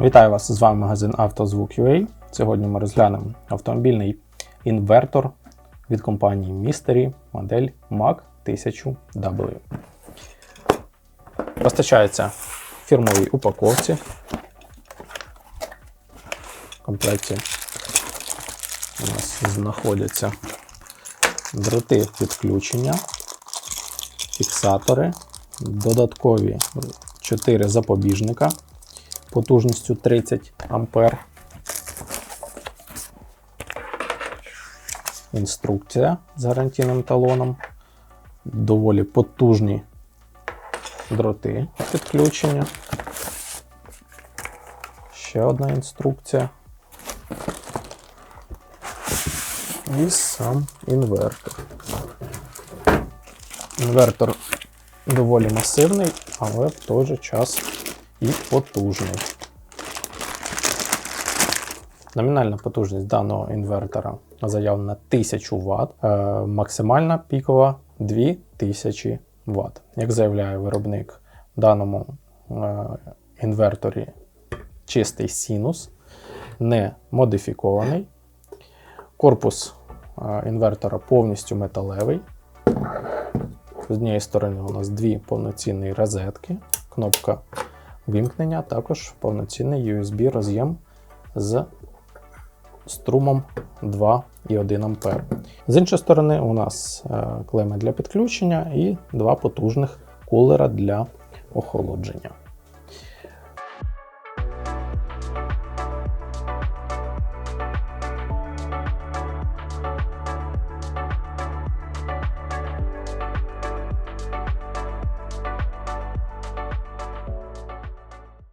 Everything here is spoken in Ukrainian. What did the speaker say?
Вітаю вас! З вами магазин «Автозвук.UA». Сьогодні ми розглянемо автомобільний інвертор від компанії Mystery модель MAC 1000W. Постачається в фірмовій упаковці. В комплекті у нас знаходяться дроти підключення, фіксатори, додаткові 4 запобіжника потужністю 30 ампер. Інструкція з гарантійним талоном. Доволі потужні дроти підключення. Ще одна інструкція. І сам інвертор. Інвертор доволі масивний, але в той же час і потужний. Номінальна потужність даного інвертора заявлена 1000 Вт, е, максимальна пікова 2000 Вт. Як заявляє виробник в даному е, інверторі чистий синус, не модифікований. Корпус е, інвертора повністю металевий. З однієї сторони у нас дві повноцінні розетки, кнопка вимкнення, також повноцінний USB роз'єм з струмом 2,1 А. З іншої сторони, у нас е, клеми для підключення і два потужних кулера для охолодження.